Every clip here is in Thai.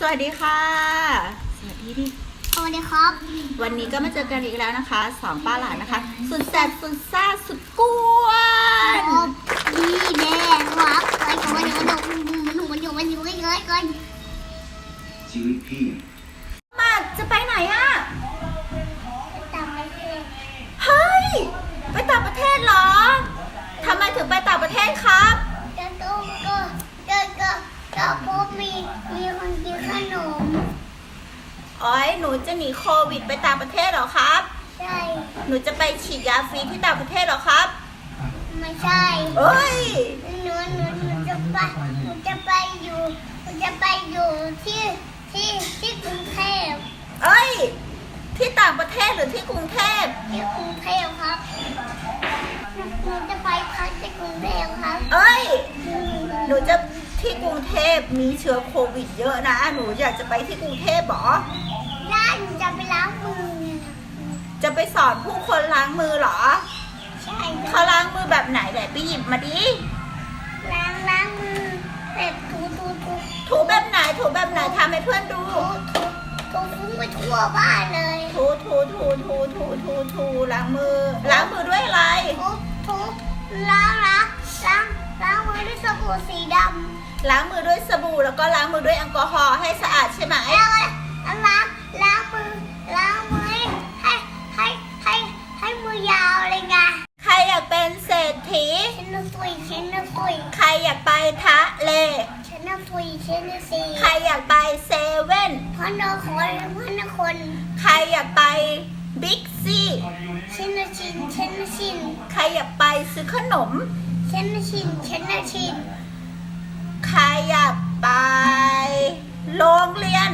สวัสดีค่ะ สวัสดีดิสวัสดีครับ วันนี้ก็มาเจอกันอีกแล้วนะคะสองป้าหลานนะคะ สุดแสบสุดซ่าสุดกวนดีแน่ครับเอ้ยเขาว่าเดี๋ยวมันอยู่มันอยู่มันอยู่มันอยู่เอ้ยเอ้ยชีวิตพี่มาจะไปไหนอะตามไปคือเฮ้ย ไปต่างประเทศเหรอทำไมถึงไปต่างประเทศครับจะต้องก็จะ ก็จะพบมีมีคนกินขนม อ๋อยหนูจะหนีโควิดไปต่างประเทศเหรอครับ ใช่ หนูจะไปฉีดยาฟรีที่ต่างประเทศเหรอครับ ไม่ใช่เอ้ย หนูหนูหนูจะไปหนูจะไปอยู่หนูจะไปอยู่ที่ที่ที่กรุงเทพเอ้ย ที่ต่างประเทศหรือที่กรุงเทพ ที่กรุงเทพครับหนูจะไปพักที่กรุงเทพครับ เอ้ย หนูจะ ที่กรุงเทพมีเชื้อโควิด เยอะนะ หนูอยากจะไปที่กรุงเทพเหรอ ได้หนูจะไปล้างมือจะไปสอนผู้คนล้างมือเหรอ ใช่เขาล้างมือแบบไหนไหนไปหยิบมาดิ ล้างล้างมือแบบถูถูถูถูแบบไหนถูแบบไหนทำให้เพื่อนดูถูถูถูฟุ้งไปทั่วบ้านเลยถูถูถูถูถูถูถูล้างมือ ล้างมือด้วยอะไรถูถูล้างล้างล้างล้างมือด้วยส บู่สีดล้างมือด้วยสบู่แล้วก็ล้างมือด้วยแอลกอฮอล์ให้สะอาดใช่ไหมำแล้วแล้วล้างล้างมือล้างมือให้ให้ให้ให้มือยาวเลยไงใครอยากเป็นเศรษฐี ฉันน่ะตุยฉันน่ะตุยใครอยากไปทะเล ฉันน่ะตุยฉันน่ะสีใครอยากไปเซเว่นพ่อนอคนพ่อนอคนใครอยากไปบิ๊กซีฉันน่ะชินฉันน่ะชินใครอยากไปซื้อขนม ฉันน่ะชินฉันน่ะชิน ใครอยากไป โรงเรียน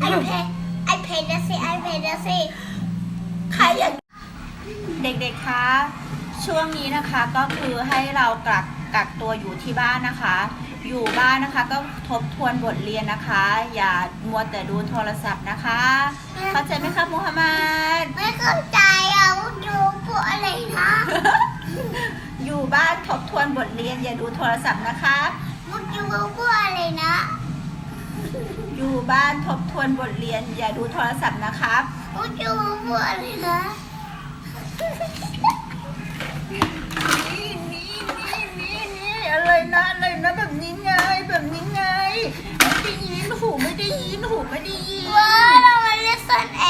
ไอเพดไอเพดนะสิไอเพดนะสิใครอยากเด็กๆ คะ ช่วงนี้นะคะก็คือให้เรากักกักตัวอยู่ที่บ้านนะคะ อยู่บ้านนะคะก็ทบทวนบทเรียนนะคะ อย่ามัวแต่ดูโทรศัพท์นะคะ ทบทวนบทเรียนอย่าดูโทรศัพท์นะคะว่าดูพวกอะไรนะ อยู่บ้านทบทวนบทเรียนอย่าดูโทรศัพท์นะคะว่าดูพวกอะไรนะ นี่นี่นี่นี่นี่อะไรนะอะไรนะแบบนี้ไงแบบนี้ไงไม่ได้ยินหูไม่ได้ยินหูไม่ได้ยินว้าเรามาเล่นซ่อนแอ